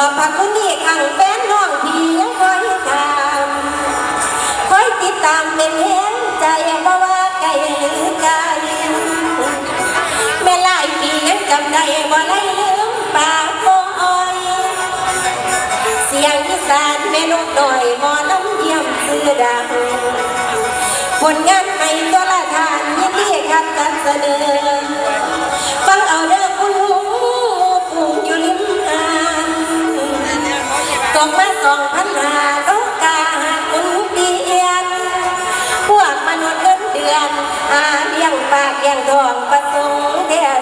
อบพระคุณนี่ขังแฟนน้องพี่ยังคอยตามคอยติดตามเป็นแหงใจเพราะว่าไกลหรือไกลแม่หลายปียังจำได้บ่ได้ลืมปากโอ้อยเสียงอีสานแม่นกดอยมอน้ำเยี่ยมซื้อดังผลงานให้ตัวละทานยินดีครับกันเสนอ สองพันหาโลกาคุณเดียนพวกมนุษย์เงินเดือนอาเลี้ยงปากเลี้ยงทองประสงค์แท้ตั้ง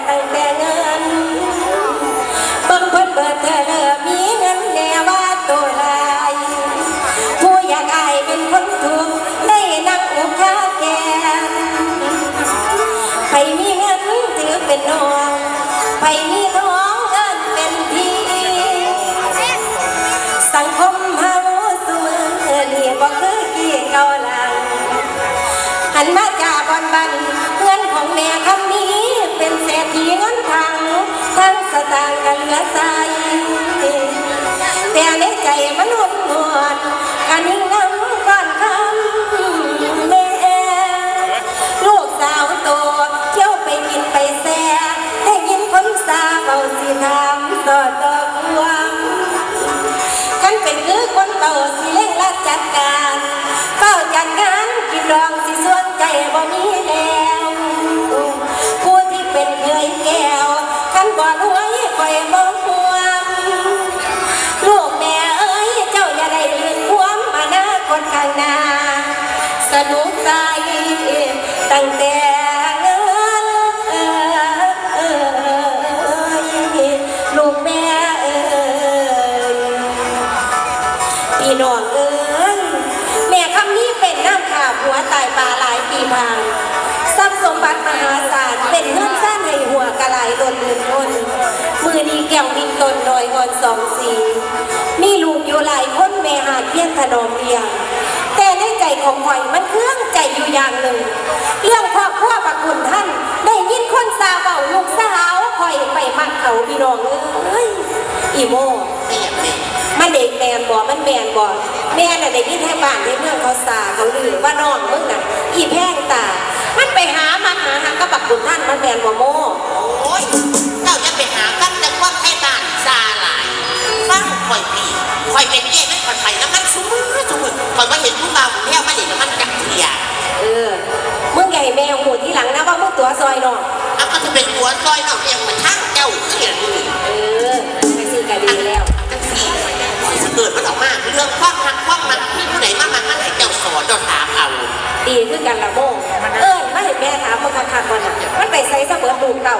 หันมาจากบอนบันเพื่อนของแม่คำนี้ เป็นเศรษฐีเงินทางทั้งสตางค์กันเหลือใสา รัพย์สมหาศาลเป็นเงินสร้างให้หัวกระไหลโดนเงินทนมือดีแก้วดินตนโดยงอนสองสีมีลูกอยู่หลายคนแม่หาเพียงถนอมเพียงแต่ในใจของข่อยมันเครื่องใจอยู่อย่างหนึ่งเรื่องครอบครัวประคุณท่าน ได้ยินคนสาวเบาลูกสาวข่อยไปมักเขาพี่น้องเอ้ยอีโมมันเด็กแมนบ่มันแมนบ่แม่น่ะได้ยินแท่บ้านที่เมืองเขาสาเขาลือว่าน้องมึงน่ะอีแพงตา มันไปหามาหาหากับบักบุญท่านมันแมนบ่โมโอ้ยเจ้าจะไปหากันแต่ว่าให้บ้านซาหลายฟังคอยปีคอยเป็นเย่นั่นคอยไปน้ำมันสูงสูงคอยว่าเห็นผู้บ่าวแท้มาเห็นน้ำมันจักเทียเออมึงใหญ่แมวหมูที่หลังนะว่ามึงตัวซอยน้องเอาก็จะเป็นหัวซอยน้องเอียงมาทั้งเจ้าเขียนนี่เออไปซื้อกันดีแล้วทั้งสี่สิเกิดมันออกมาเรื่องความรักความมันที่ผู้ไหนมามันมันให้เจ้าสอนเจ้าถามเอาดีคือกันละโมเออไม่เห็น แม่ถามมึงคักๆมันมันไปใส่ซะเบิดลูกเต่า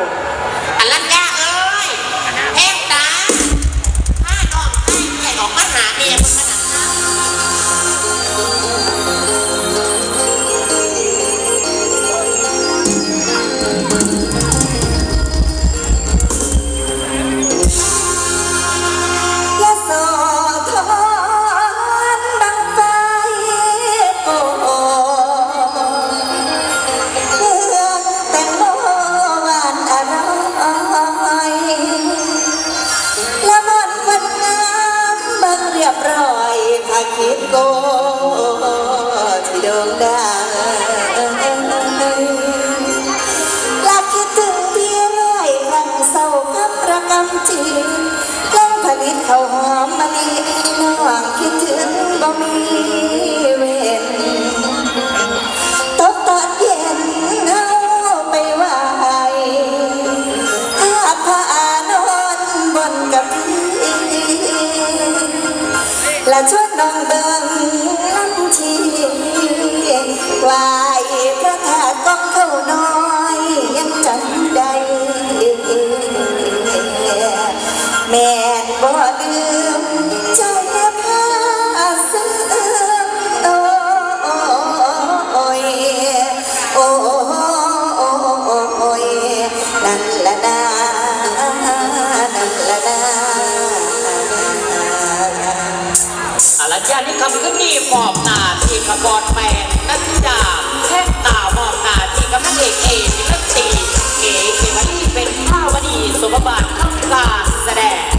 นคำขึ้นนี่มอบหนาที่ขบอดแปลงนักดาแท่งตามอบหนาที่กำนักเอกเอกนักตีเอกเขวันนี้เป็นข้าวดีสมบัติทำการแสดง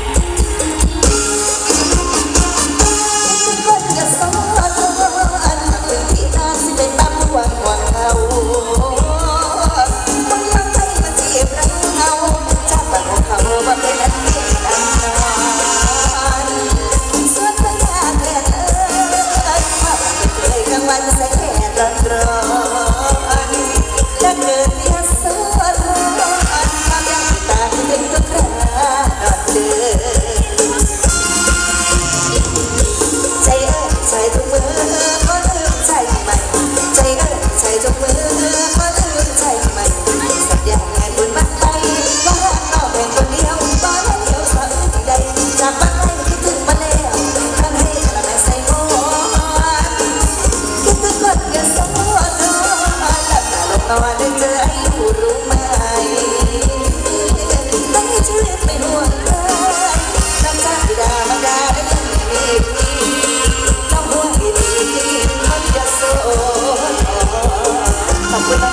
ขอ